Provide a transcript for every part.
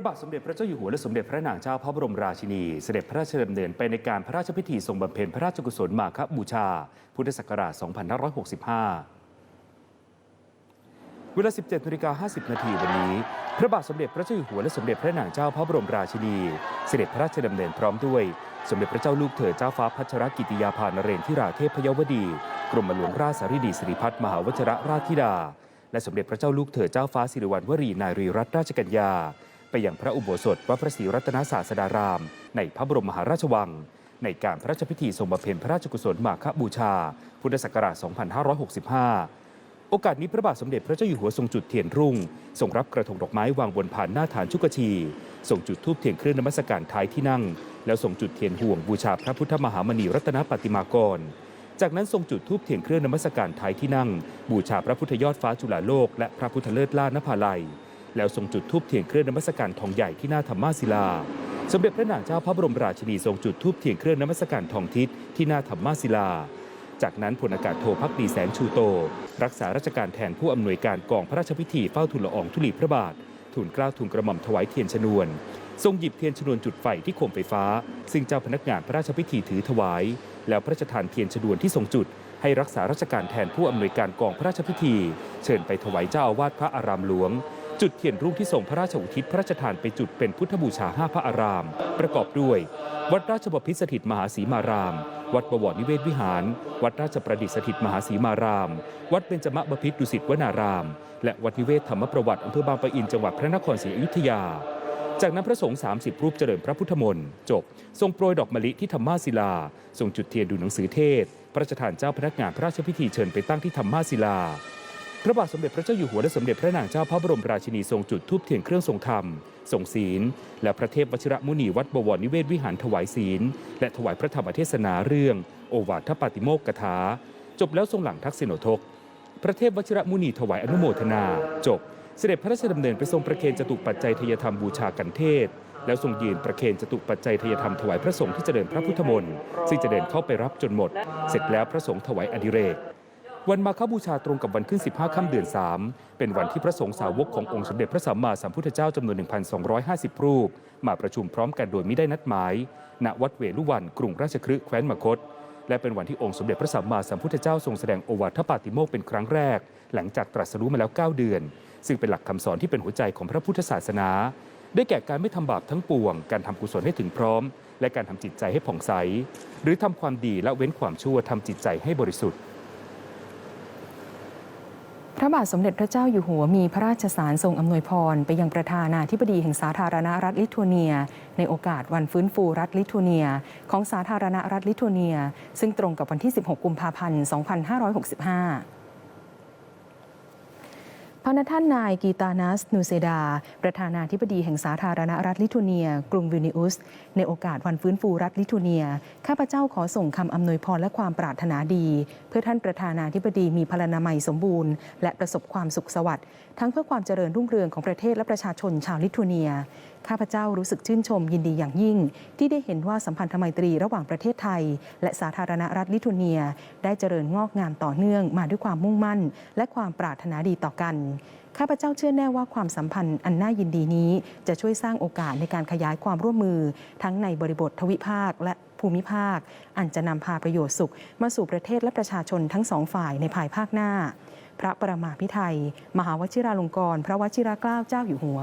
พระบาทสมเด็จพระเจ้าอยู่หัวและสมเด็จพระนางเจ้าพระบรมราชินี เสด็จพระราชดำเนินไปในการพระราชพิธีทรงบำเพ็ญพระราชกุศลมาคบูชา พุทธศักราช 2565 เวลา 17นาฬิกา50 นาทีวันนี้ พระบาทสมเด็จพระเจ้าอยู่หัวและสมเด็จพระนางเจ้าพระบรมราชินี เสด็จพระราชดำเนินพร้อมด้วย สมเด็จพระเจ้าลูกเธอเจ้าฟ้าพัชรกิติยาภานเรนทิราเทพยวดี กรมหลวงราชสารีดีสิริพัฒน์มหาวชรราชธิดา และสมเด็จพระเจ้าลูกเธอเจ้าฟ้าสิริวัณวรีนายรีรัตนราชกัญญา ไปยังพระอุโบสถวัดพระศรีรัตนศาสดาราม ในพระบรมมหาราชวัง ในการพระราชพิธีทรงบำเพ็ญพระราชกุศลมาคบูชา พุทธศักราช 2565 โอกาสนี้พระบาทสมเด็จพระเจ้าอยู่หัวทรงจุดเทียนรุ่งทรงรับกระทงดอกไม้วางบนผ่านหน้าฐานชุกชีทรงจุดธูปเทียนเครื่องนมัสการท้ายที่นั่ง แล้วทรงจุดเทียนห่วงบูชาพระพุทธมหามณีรัตนปฏิมากรจากนั้นทรงจุดธูปเทียนเครื่องนมัสการท้ายที่นั่ง บูชาพระพุทธยอดฟ้าจุฬาโลกและพระพุทธเลิศล่านภาลัย แล้วทรงจุดธูปเทียนเครื่องนมัสการทองใหญ่ที่หน้าธรรมาศิลา สมเด็จพระนางเจ้าพระบรมราชินีทรงจุดธูปเทียนเครื่องนมัสการทองทิศที่หน้าธรรมาศิลา จากนั้นพลอากาศโทพักดีแสนชูโต รักษาราชการแทนผู้อำนวยการกองพระราชพิธีเฝ้าทูลละอองธุลีพระบาททูลเกล้าทูลกระหม่อมถวายเทียนชนวน ทรงหยิบเทียนชนวนจุดไฟที่โคมไฟฟ้า ซึ่งเจ้าพนักงานพระราชพิธีถือถวาย แล้วพระราชทานเทียนชนวนที่ทรงจุด ให้รักษาราชการแทนผู้อำนวยการกองพระราชพิธี เชิญไปถวายเจ้าอาวาสพระอารามหลวง จุดเทียนรุ่งที่ทรงพระราชอุทิศพระราชทานไปจุดเป็นพุทธบูชาห้าพระอาราม ประกอบด้วย วัดราชบพิตรสถิตมหาสีมาราม วัดประวรนิเวศวิหาร วัดราชประดิษฐ์สถิตมหาสีมาราม วัดเบญจมบพิตรดุสิตวนาราม และวัดนิเวศธรรมประวัติอำเภอบางปะอินจังหวัดพระนครศรีอยุธยา จากนั้นพระสงฆ์30 รูปเจริญพระพุทธมนต์จบ ทรงโปรยดอกมะลิที่ธรรมาศิลา ทรงจุดเทียนดูหนังสือเทศ พระราชทานเจ้าพนักงานพระราชพิธีเชิญไปตั้งที่ธรรมาศิลา พระบาทสมเด็จพระเจ้าอยู่หัวและสมเด็จพระนางเจ้าพระบรมราชินีทรงจุดธูปเทียนเครื่องทรงธรรมทรงศีล และพระเทพวชิระมุนีวัดบวรนิเวศวิหารถวายศีล และถวายพระธรรมเทศนาเรื่อง โอวาทปาติโมกขถา จบแล้วทรงหลังทักษิณโทก พระเทพวชิระมุนีถวายอนุโมทนา จบ เสด็จพระราชดำเนินไปทรงประเคนจตุปัจจัยทยธรรมบูชากันเทศ แล้วทรงยืนประเคนจตุปัจจัยทยธรรมถวายพระสงฆ์ที่เจริญพระพุทธมนต์ซึ่งจะเดินเข้าไปรับจนหมด เสร็จแล้วพระสงฆ์ถวายอดิเรก วันมาฆบูชาตรงกับวันขึ้น 15 ค่ำเดือน 3 เป็นวันที่พระสงฆ์สาวกขององค์สมเด็จพระสัมมาสัมพุทธเจ้าจำนวน 1,250 รูป มาประชุมพร้อมกันโดยไม่ได้นัดหมาย ณ วัดเวลุวัน กรุงราชคฤห์แคว้นมคต และเป็นวันที่องค์สมเด็จพระสัมมาสัมพุทธเจ้าทรงแสดงโอวาทปาติโมกเป็นครั้งแรก หลังจากตรัสรู้มาแล้ว 9 เดือน ซึ่งเป็นหลักคำสอนที่เป็นหัวใจของพระพุทธศาสนา ได้แก่การไม่ทำบาปทั้งปวง การทำกุศลให้ถึงพร้อม และการทำจิตใจให้ผ่องใส หรือทำความดีและเว้นความชั่วทำจิตใจให้บริสุทธิ์ ระบาทสมเด็จพระเจ้าอยู่หัวมีพระราชสารทรงอำนวยพร ไปยังประธานาธิบดีแห่งสาธารณรัฐลิทัวเนีย ในโอกาสวันฟื้นฟูรัฐลิทัวเนีย ของสาธารณรัฐลิทัวเนีย ซึ่งตรงกับวันที่ 16 กุมภาพันธ์ 2565 พระนท่านนายกีตานัส นูเซดา ประธานาธิบดีแห่งสาธารณรัฐลิทัวเนีย กรุงวิลนิอุส ในโอกาสวันฟื้นฟูรัฐลิทัวเนีย ข้าพเจ้าขอส่งคำอำนวยพรและความปรารถนาดี เพื่อท่านประธานาธิบดีมีพลานามัยสมบูรณ์ และประสบความสุขสวัสดิ์ ทั้งเพื่อความเจริญรุ่งเรืองของประเทศและประชาชนชาวลิทัวเนีย ข้าพเจ้ารู้สึกชื่นชมยินดีอย่างยิ่ง ที่ได้เห็นว่าสัมพันธไมตรีระหว่างประเทศไทย และสาธารณรัฐลิทัวเนีย ได้เจริญงอกงามต่อเนื่องมาด้วยความมุ่งมั่น และความปรารถนาดีต่อกันข้าพเจ้าเชื่อแน่ว่าความสัมพันธ์อันน่ายินดีนี้ จะช่วยสร้างโอกาสในการขยายความร่วมมือ ทั้งในบริบททวิภาคและภูมิภาค อันจะนำพาประโยชน์สุข มาสู่ประเทศและประชาชนทั้งสองฝ่ายในภายภาคหน้า พระประมาพิไทยมหาวชิราลงกรณ์พระวชิรเกล้าเจ้าอยู่หัว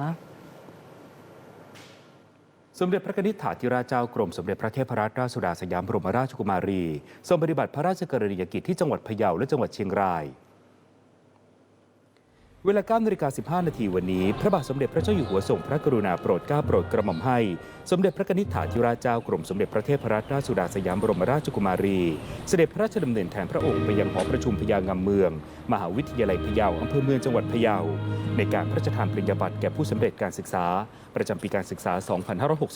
สมเด็จพระนิธิถาธิราชเจ้ากรมสมเด็จพระเทพรัตนราชสุดาสยามบรมราชกุมารีทรงปฏิบัติพระราชกรณียกิจที่จังหวัดพะเยาและจังหวัดเชียงราย เวลา9นาฬิกา15 นาทีวันนี้ พระบาทสมเด็จพระเจ้าอยู่หัวทรงพระกรุณาโปรดเกล้าโปรดกระหม่อมให้ สมเด็จพระนิธิถาธิราชเจ้ากรมสมเด็จพระเทพรัตนราชสุดาสยามบรมราชกุมารี เสด็จพระราชดำเนินแทนพระองค์ไปยังหอประชุมพญางามเมือง มหาวิทยาลัยพะเยาอำเภอเมืองจังหวัดพะเยา ในการพระราชทานปริญญาบัตรแก่ผู้สำเร็จการศึกษา ประจำปีการศึกษา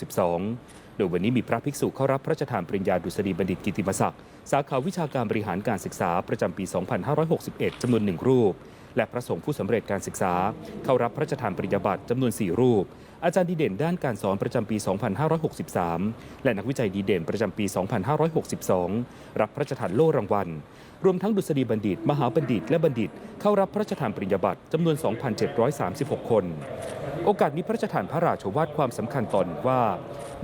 2562 โดยวันนี้มีพระภิกษุเข้ารับพระราชทานปริญญาดุษฎีบัณฑิตกิติมศักดิ์สาขาวิชาการบริหารการศึกษาประจำปี 2561จำนวนหนึ่งรูป และพระสงฆ์ผู้สำเร็จการศึกษา เข้ารับพระราชทานปริญญาบัตรจำนวน 4 รูป อาจารย์ดีเด่นด้านการสอนประจำปี 2563 และนักวิจัยดีเด่นประจำปี 2562 รับพระราชทานโล่รางวัล รวมทั้งดุษฎีบัณฑิต มหาบัณฑิต และบัณฑิต เข้ารับพระราชทานปริญญาบัตรจำนวน 2,736 คน โอกาสนี้พระราชทานพระราชวาทความสำคัญตอนว่า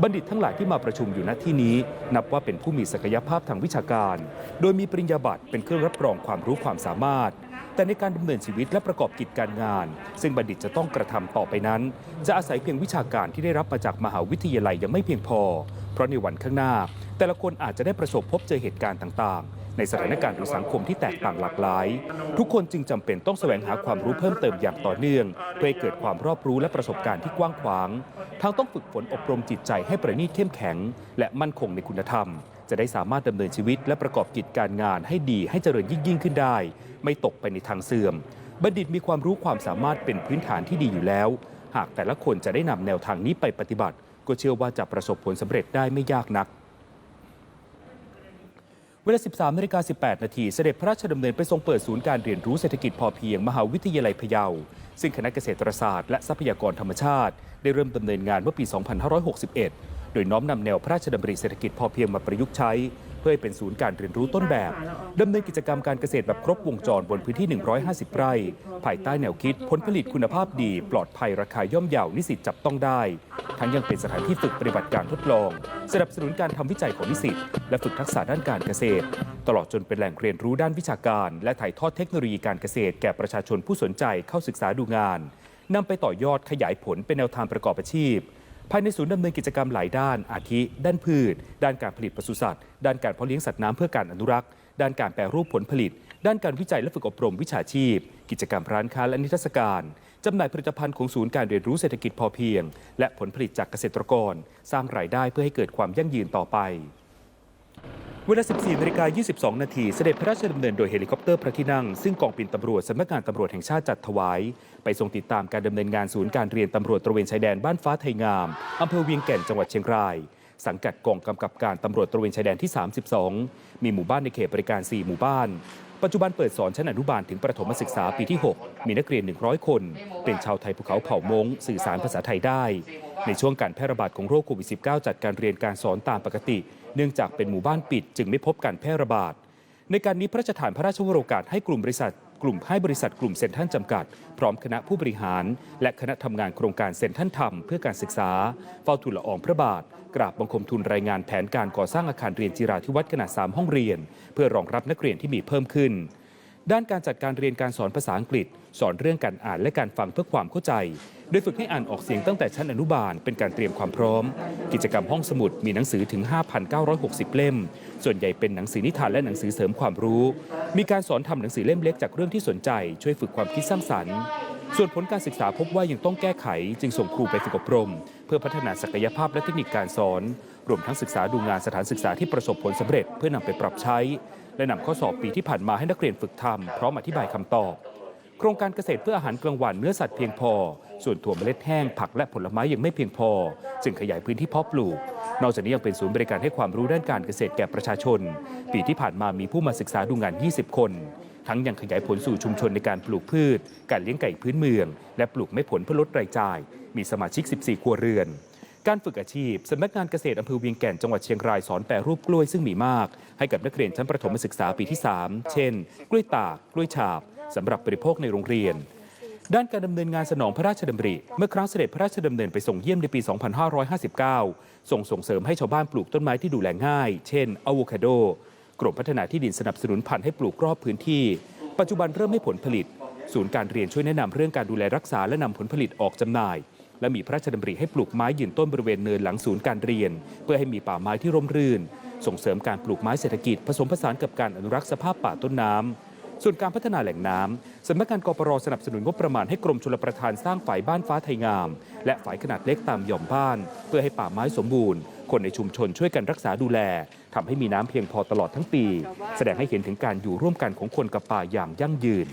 บัณฑิตทั้งหลายที่มาประชุมอยู่ณที่นี้ นับว่าเป็นผู้มีศักยภาพทางวิชาการ โดยมีปริญญาบัตรเป็นเครื่องรับรองความรู้ความสามารถ แต่ในการดำเนินชีวิตและประกอบกิจการงาน ซึ่งบัณฑิตจะต้องกระทำต่อไปนั้น จะอาศัยเพียงวิชาการที่ได้รับมาจากมหาวิทยาลัยยังไม่เพียงพอ เพราะในวันข้างหน้า แต่ละคนอาจจะได้ประสบพบเจอเหตุการณ์ต่างๆ ในสถานการณ์หรือสังคมที่แตกต่างหลากหลาย ทุกคนจึงจำเป็นต้องแสวงหาความรู้เพิ่มเติมอย่างต่อเนื่อง เพื่อให้เกิดความรอบรู้และประสบการณ์ที่กว้างขวาง ทั้งต้องฝึกฝนอบรมจิตใจให้ประณีตเข้มแข็ง และมั่นคงในคุณธรรม จะได้สามารถดำเนินชีวิตและประกอบกิจการงานให้ดีให้เจริญยิ่งยิ่งขึ้นได้ ไม่ตกไปในทางเสื่อม บัณฑิตมีความรู้ความสามารถเป็นพื้นฐานที่ดีอยู่แล้ว หากแต่ละคนจะได้นำแนวทางนี้ไปปฏิบัติ ก็เชื่อว่าจะประสบผลสำเร็จได้ไม่ยากนักเวลา 13นาฬิกา18 นาที เสด็จพระราชดำเนินไปทรงเปิดศูนย์การเรียนรู้เศรษฐกิจพอเพียง มหาวิทยาลัยพะเยา ซึ่งคณะเกษตรศาสตร์และทรัพยากรธรรมชาติ ได้เริ่มดำเนินงานเมื่อปี 2561 โดยน้อมนำแนวพระราชดำริเศรษฐกิจพอเพียงมาประยุกต์ใช้ เพื่อให้เป็นศูนย์การเรียนรู้ต้นแบบดำเนินกิจกรรมการเกษตรแบบครบวงจรบนพื้นที่ 150 ไร่ ภายใต้แนวคิดผลผลิตคุณภาพดี ปลอดภัยราคาย่อมเยานิสิตจับต้องได้ ทั้งยังเป็นสถานที่ฝึกปฏิบัติการทดลอง สนับสนุนการทำวิจัยของนิสิตและฝึกทักษะด้านการเกษตร ตลอดจนเป็นแหล่งเรียนรู้ด้านวิชาการ และถ่ายทอดเทคโนโลยีการเกษตร แก่ประชาชนผู้สนใจเข้าศึกษาดูงานนำไปต่อยอดขยายผลเป็นแนวทางประกอบอาชีพ ภายในศูนย์ดำเนินกิจกรรมหลายด้าน อาทิ ด้านพืช ด้านการผลิตปศุสัตว์ ด้านการเพาะเลี้ยงสัตว์น้ำเพื่อการอนุรักษ์ ด้านการแปรรูปผลผลิต ด้านการวิจัยและฝึกอบรมวิชาชีพ กิจกรรมร้านค้าและนิทรรศการจำหน่ายผลิตภัณฑ์ของศูนย์การเรียนรู้เศรษฐกิจพอเพียง และผลผลิตจากเกษตรกร สร้างรายได้เพื่อให้เกิดความยั่งยืนต่อไป เวลา 14นาฬิกา22 นาที เสด็จพระราชดำเนินโดยเฮลิคอปเตอร์พระที่นั่ง ซึ่งกองบินตำรวจสำนักงานตำรวจแห่งชาติจัดถวาย ไปทรงติดตามการดำเนินงานศูนย์การเรียนตำรวจตระเวนชายแดนบ้านฟ้าไทยงามอำเภอเวียงแก่นจังหวัดเชียงราย สังกัดกองกำกับการตำรวจตระเวนชายแดนที่ 32 มีหมู่บ้านในเขตบริการ 4 หมู่บ้าน ปัจจุบันเปิดสอนชั้นอนุบาลถึงประถมศึกษาปีที่ 6 มีนักเรียน 100 คน เป็นชาวไทยภูเขาเผ่ามงสื่อสารภาษาไทยได้ ในช่วงการแพร่ระบาดของโรคโควิด -19 จัดการเรียนการสอนตามปกติ เนื่องจากเป็นหมู่บ้านปิดจึงไม่พบการแพร่ระบาด ในการนี้พระราชทานพระราชวโรกาสให้กลุ่มบริษัท กลุ่มให้บริษัทกลุ่มเซ็นทรัลจำกัด พร้อมคณะผู้บริหาร และคณะทำงานโครงการเซ็นทรัลทำเพื่อการศึกษาเฝ้าทูลละอองพระบาท กราบบังคมทูลรายงานแผนการก่อสร้างอาคารเรียนจิราธิวัฒน์ขนาด 3 ห้องเรียน เพื่อรองรับนักเรียนที่มีเพิ่มขึ้นด้านการจัดการเรียนการสอนภาษาอังกฤษ สอนเรื่องการอ่านและการฟังเพื่อความเข้าใจ โดยฝึกให้อ่านออกเสียงตั้งแต่ชั้นอนุบาลเป็นการเตรียมความพร้อม กิจกรรมห้องสมุดมีหนังสือถึง 5,960 เล่ม ส่วนใหญ่เป็นหนังสือนิทานและหนังสือเสริมความรู้ มีการสอนทำหนังสือเล่มเล็กจากเรื่องที่สนใจช่วยฝึกความคิดสร้างสรรค์ ส่วนผลการศึกษาพบว่ายังต้องแก้ไข จึงส่งครูไปฝึกอบรม เพื่อพัฒนาศักยภาพและเทคนิคการสอน รวมทั้งศึกษาดูงานสถานศึกษาที่ประสบผลสำเร็จ เพื่อนำไปปรับใช้ และนำข้อสอบปีที่ผ่านมาให้นักเรียนฝึกทำพร้อมอธิบายคำตอบ โครงการเกษตรเพื่ออาหารกลางวันเนื้อสัตว์เพียงพอ ส่วนถั่วเมล็ดแห้งผักและผลไม้ยังไม่เพียงพอ จึงขยายพื้นที่เพาะปลูก นอกจากนี้ยังเป็นศูนย์บริการให้ความรู้ด้านการเกษตรแก่ประชาชน ปีที่ผ่านมามีผู้มาศึกษาดูงาน 20 คน ทั้งยังขยายผลสู่ชุมชนในการปลูกพืช การเลี้ยงไก่พื้นเมือง และปลูกไม้ผลเพื่อลดรายจ่าย มีสมาชิก 14 ครัวเรือนการฝึกอาชีพสำนักงานเกษตรอำเภอเวียงแก่นจังหวัดเชียงรายสอนแปรรูปกล้วยซึ่งมีมาก ให้กับนักเรียนชั้นประถมศึกษาปีที่ 3 เช่น กล้วยตาก กล้วยฉาบ สำหรับบริโภคในโรงเรียน ด้านการดำเนินงานสนองพระราชดำริ เมื่อครั้งเสด็จพระราชดำเนินไปส่งเยี่ยมในปี 2559 ส่งส่งเสริมให้ชาวบ้านปลูกต้นไม้ที่ดูแลง่าย เช่นอะโวคาโด กรมพัฒนาที่ดินสนับสนุนพันธุ์ให้ปลูกรอบพื้นที่ ปัจจุบันเริ่มให้ผลผลิต ศูนย์การเรียนช่วยแนะนำเรื่องการดูแลรักษาและนำผลผลิตออกจำหน่ายและมีพระราชดำริให้ปลูกไม้ยืนต้นบริเวณเนินหลังศูนย์การเรียน เพื่อให้มีป่าไม้ที่ร่มรื่น ส่งเสริมการปลูกไม้เศรษฐกิจผสมผสานกับการอนุรักษ์สภาพป่าต้นน้ำ ส่วนการพัฒนาแหล่งน้ำสำนักงานกปรสนับสนุนงบประมาณให้กรมชลประทานสร้างฝายบ้านฟ้าไทยงาม และฝายขนาดเล็กตามหย่อมบ้าน เพื่อให้ป่าไม้สมบูรณ์ คนในชุมชนช่วยกันรักษาดูแลทำให้มีน้ำเพียงพอตลอดทั้งปี แสดงให้เห็นถึงการอยู่ร่วมกันของคนกับป่าอย่างยั่งยืน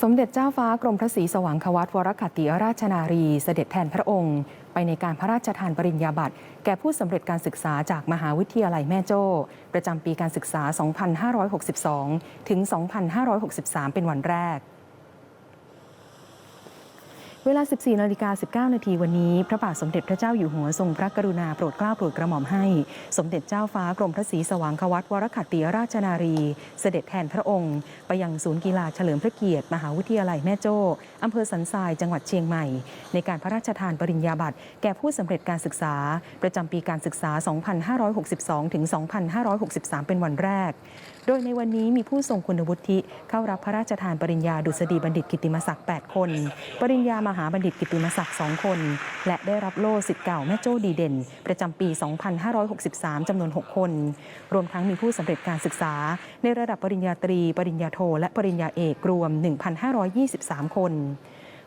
สมเด็จเจ้าฟ้ากรมพระศรีสว่างควัตวรคัตติราชนารีเสด็จแทนพระองค์ ไปในการพระราชทานปริญญาบัตรแก่ผู้สำเร็จการศึกษาจากมหาวิทยาลัยแม่โจ้ ประจำปีการศึกษา 2562 ถึง 2563 เป็นวันแรก เวลา 14นาฬิกา19 นาทีวันนี้ พระบาทสมเด็จพระเจ้าอยู่หัวทรงพระกรุณาโปรดเกล้าโปรดกระหม่อมให้ สมเด็จเจ้าฟ้ากรมพระศรีสว่างควัตวรขัตติราชนารี เสด็จแทนพระองค์ ไปยังศูนย์กีฬาเฉลิมพระเกียรติ มหาวิทยาลัยแม่โจ้อำเภอสันทรายจังหวัดเชียงใหม่ ในการพระราชทานปริญญาบัตรแก่ผู้สำเร็จการศึกษา ประจำปีการศึกษา 2562 ถึง 2563 เป็นวันแรกโดยในวันนี้มีผู้ทรงคุณวุฒิเข้ารับพระราชทานปริญญาดุษฎีบัณฑิตกิติมศักดิ์ 8 คน ปริญญามาหาบัณฑิตกิตติมศักดิ์สองคน และได้รับโล่สิทธิ์เก่าแม่โจ้ดีเด่น ประจำปี 2563 จำนวน 6 คน รวมทั้งมีผู้สำเร็จการศึกษา ในระดับปริญญาตรี ปริญญาโท และปริญญาเอกรวม 1,523 คน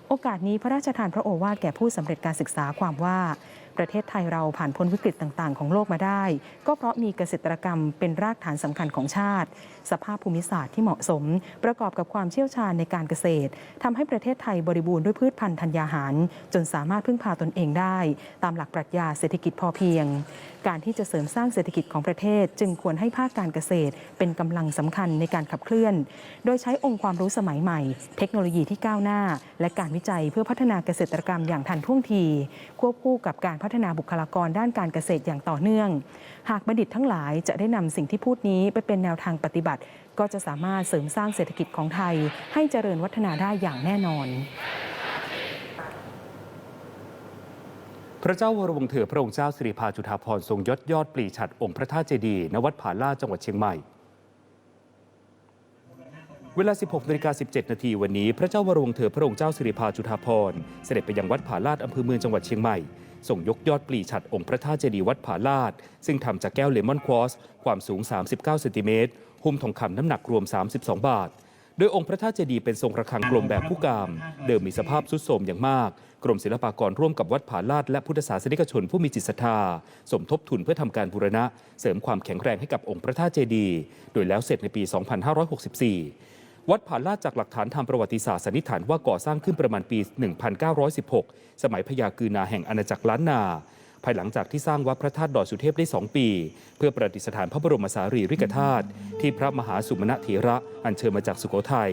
โอกาสนี้พระราชทานพระโอวาทแก่ผู้สำเร็จการศึกษาความว่า ประเทศไทยเราผ่านพ้นวิกฤตต่างๆ ของโลกมาได้ ก็เพราะมีเกษตรกรรมเป็นรากฐานสำคัญของชาติ สภาพภูมิศาสตร์ที่เหมาะสม ประกอบกับความเชี่ยวชาญในการเกษตรทำให้ประเทศไทยบริบูรณ์ด้วยพืชพันธุ์ธัญญาหาร จนสามารถพึ่งพาตนเองได้ ตามหลักปรัชญาเศรษฐกิจพอเพียง การที่จะเสริมสร้างเศรษฐกิจของประเทศ จึงควรให้ภาคการเกษตร เป็นกำลังสำคัญในการขับเคลื่อน โดยใช้องค์ความรู้สมัยใหม่ เทคโนโลยีที่ก้าวหน้า และการวิจัยเพื่อพัฒนาเกษตรกรรมอย่างทันท่วงที ควบคู่กับการพัฒนาบุคลากรด้านการเกษตรอย่างต่อเนื่อง หากบัณฑิตทั้งหลายจะได้นำสิ่งที่พูดนี้ไปเป็นแนวทางปฏิบัติ ก็จะสามารถเสริมสร้างเศรษฐกิจของไทย ให้เจริญวัฒนาได้อย่างแน่นอน พระเจ้าวรวงเถอพระองค์เจ้าสิริพาจุฑาภรณ์ทรงยศยอดปลีฉัดองค์พระธาตุเจดีย์ณวัดผาลาดจังหวัดเชียงใหม่เวลา 16นาฬิกา17 นาทีวันนี้ พระเจ้าวรวงเถอพระองค์เจ้าสิริพาจุฑาภรณ์เสด็จไปยังวัดผาลาดอำเภอเมืองจังหวัดเชียงใหม่ ส่งยกยอดปลีฉัดองค์พระธาตุเจดีย์วัดผาลาด ซึ่งทำจากแก้วเลมอนควอสความสูง 39 เซนติเมตร หุ้มทองคำน้ำหนักรวม 32 บาท โดยองค์พระธาตุเจดีย์เป็นทรงระฆังกลมแบบผู้กาม เดิมมีสภาพทรุดโทรมอย่างมาก กรมศิลปากรร่วมกับวัดผาลาดและพุทธศาสนิกชนผู้มีจิตศรัทธา สมทบทุนเพื่อทำการบูรณะ เสริมความแข็งแรงให้กับองค์พระธาตุเจดีย์ โดยแล้วเสร็จในปี 2564 วัดผาลาดจากหลักฐานทางประวัติศาสตร์สันนิษฐานว่าก่อสร้างขึ้นประมาณปี 1916 สมัยพญากือนาแห่งอาณาจักรล้านนา ภายหลังจากที่สร้างวัดพระธาตุดอยสุเทพได้ 2 ปี เพื่อประดิษฐานพระบรมสารีริกธาตุที่พระมหาสุมาณเถระอัญเชิญมาจากสุโขทัย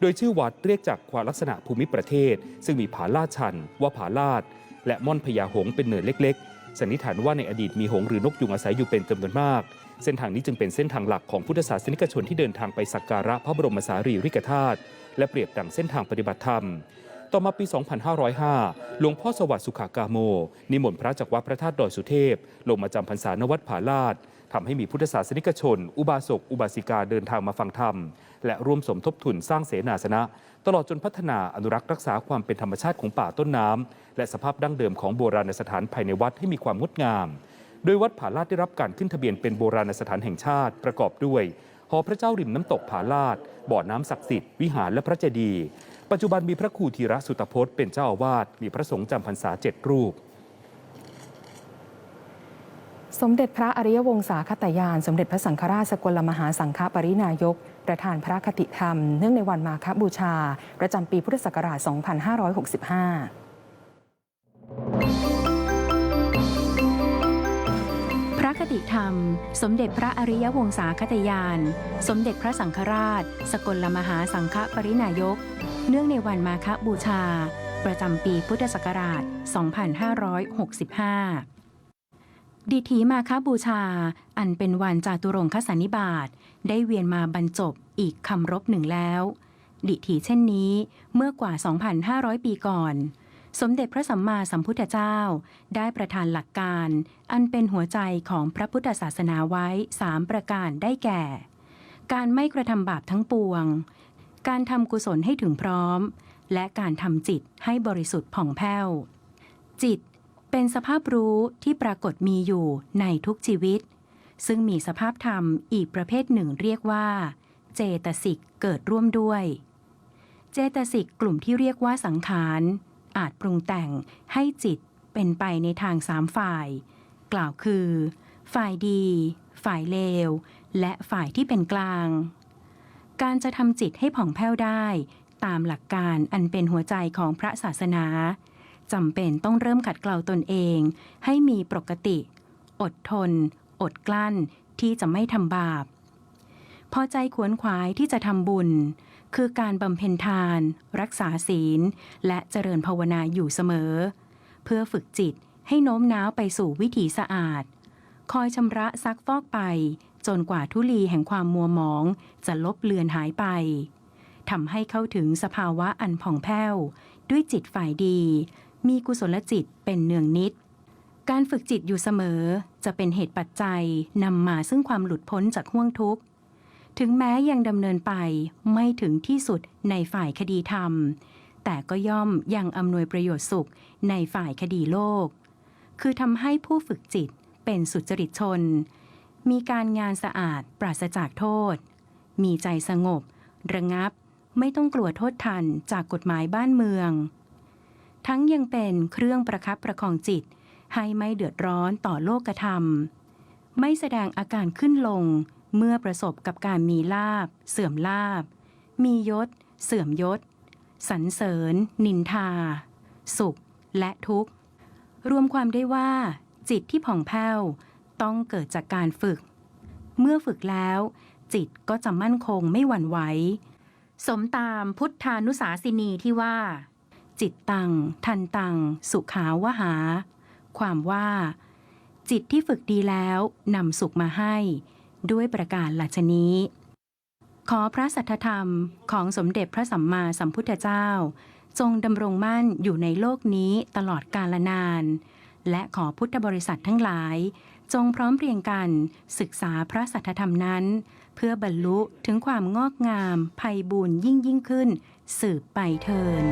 โดยชื่อวัดเรียกจากความลักษณะภูมิประเทศ ซึ่งมีผาลาดชันว่าผาลาดและม่อนพญาหงเป็นเนินเล็ก สันนิษฐานว่าในอดีตมีหงหรือนกยุงอาศัยอยู่เป็นจำนวนมาก เส้นทางนี้จึงเป็นเส้นทางหลักของพุทธศาสนิกชนที่เดินทางไปสักการะพระบรมสารีริกธาตุและเปรียบดังเส้นทางปฏิบัติธรรม ต่อมาปี 2505 หลวงพ่อสวัสดิ์สุขากาโม นิมนต์พระจากวัดพระธาตุดอยสุเทพ ลงมาจำพรรษาณวัดผาลาด ทำให้มีพุทธศาสนิกชน อุบาสก อุบาสิกาเดินทางมาฟังธรรม และร่วมสมทบทุนสร้างเสนาสนะ ตลอดจนพัฒนาอนุรักษ์รักษาความเป็นธรรมชาติของป่าต้นน้ำและสภาพดั้งเดิมของโบราณสถานภายในวัดให้มีความงดงาม โดยวัดผาลาดได้รับการขึ้นทะเบียนเป็นโบราณสถานแห่งชาติประกอบด้วยหอพระเจ้าริมน้ำตกผาลาด บ่อน้ำศักดิ์สิทธิ์ วิหารและพระเจดีย์ ปัจจุบันมีพระครูธีระสุตพจน์เป็นเจ้าอาวาส มีพระสงฆ์จำพรรษาเจ็ดรูป สมเด็จพระอริยวงศาคตยาน สมเด็จพระสังฆราชสกลมหาสังฆปรินายก ประธานพระคติธรรม เนื่องในวันมาฆบูชา ประจำปีพุทธศักราช 2565พระคติธรรม สมเด็จพระอริยวงศาคตยาน สมเด็จพระสังฆราช สกลมหาสังฆปรินายก เนื่องในวันมาฆบูชา ประจำปีพุทธศักราช 2565 ดิถีมาฆบูชา อันเป็นวันจาตุรงคสันนิบาตได้เวียนมาบรรจบอีกคำรบหนึ่งแล้ว ดิถีเช่นนี้เมื่อกว่า 2,500 ปีก่อน สมเด็จพระสัมมาสัมพุทธเจ้า ได้ประทานหลักการ อันเป็นหัวใจของพระพุทธศาสนาไว้ 3 ประการได้แก่ การไม่กระทำบาปทั้งปวง การทำกุศลให้ถึงพร้อม และการทำจิตให้บริสุทธิ์ผ่องแผ้วจิต เป็นสภาพรู้ที่ปรากฏมีอยู่ในทุกชีวิต ซึ่งมีสภาพธรรมอีกประเภทหนึ่งเรียกว่า เจตสิกเกิดร่วมด้วย เจตสิกกลุ่มที่เรียกว่าสังขารอาจปรุงแต่งให้จิตเป็นไปในทางสามฝ่าย กล่าวคือ ฝ่ายดี ฝ่ายเลว และฝ่ายที่เป็นกลาง การจะทำจิตให้ผ่องแผ้วได้ ตามหลักการอันเป็นหัวใจของพระศาสนา จำเป็นต้องเริ่มขัดเกลาตนเอง ให้มีปกติ อดทน อดกลั้นที่จะไม่ทำบาป พอใจขวนขวายที่จะทำบุญ คือการบำเพ็ญทาน รักษาศีล และเจริญภาวนาอยู่เสมอ เพื่อฝึกจิตให้โน้มน้าวไปสู่วิถีสะอาด คอยชำระซักฟอกไป จนกว่าทุลีแห่งความมัวหมอง จะลบเลือนหายไปทำให้เข้าถึงสภาวะอันผ่องแผ้ว ด้วยจิตฝ่ายดี มีกุศลจิตเป็นเนืองนิด การฝึกจิตอยู่เสมอจะเป็นเหตุปัจจัยนำมาซึ่งความหลุดพ้นจากห่วงทุกข์ ถึงแม้ยังดำเนินไปไม่ถึงที่สุดในฝ่ายคดีธรรม แต่ก็ย่อมยังอำนวยประโยชน์สุขในฝ่ายคดีโลก คือทำให้ผู้ฝึกจิตเป็นสุจริตชน มีการงานสะอาดปราศจากโทษ มีใจสงบ ระงับไม่ต้องกลัวโทษทันจากกฎหมายบ้านเมือง ทั้งยังเป็นเครื่องประคับประคองจิต ให้ไม่เดือดร้อนต่อโลกธรรม ไม่แสดงอาการขึ้นลงเมื่อประสบกับการมีลาบ เสื่อมลาบ มียศ เสื่อมยศ สรรเสริญ นินทา สุข และทุกข์ รวมความได้ว่า จิตที่ผ่องแผ้วต้องเกิดจากการฝึก เมื่อฝึกแล้ว จิตก็จะมั่นคงไม่หวั่นไหวสมตามพุทธานุสาสินีที่ว่า จิตตัง ทันตัง สุขาวหา ความว่า จิตที่ฝึกดีแล้วนำสุขมาให้ ด้วยประการหลัชนี้ ขอพระสัทธธรรมของสมเด็จพระสัมมาสัมพุทธเจ้า จงดำรงมั่นอยู่ในโลกนี้ตลอดกาลนาน และขอพุทธบริษัททั้งหลาย จงพร้อมเพรียงกันศึกษาพระสัทธธรรมนั้น เพื่อบรรลุถึงความงอกงามไพบูรย์ยิ่งยิ่งขึ้นสืบไปเทิน